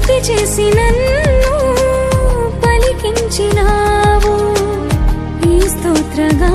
తండ్రి చేసి నన్ను పలికించినావు. ఈ స్తోత్రగా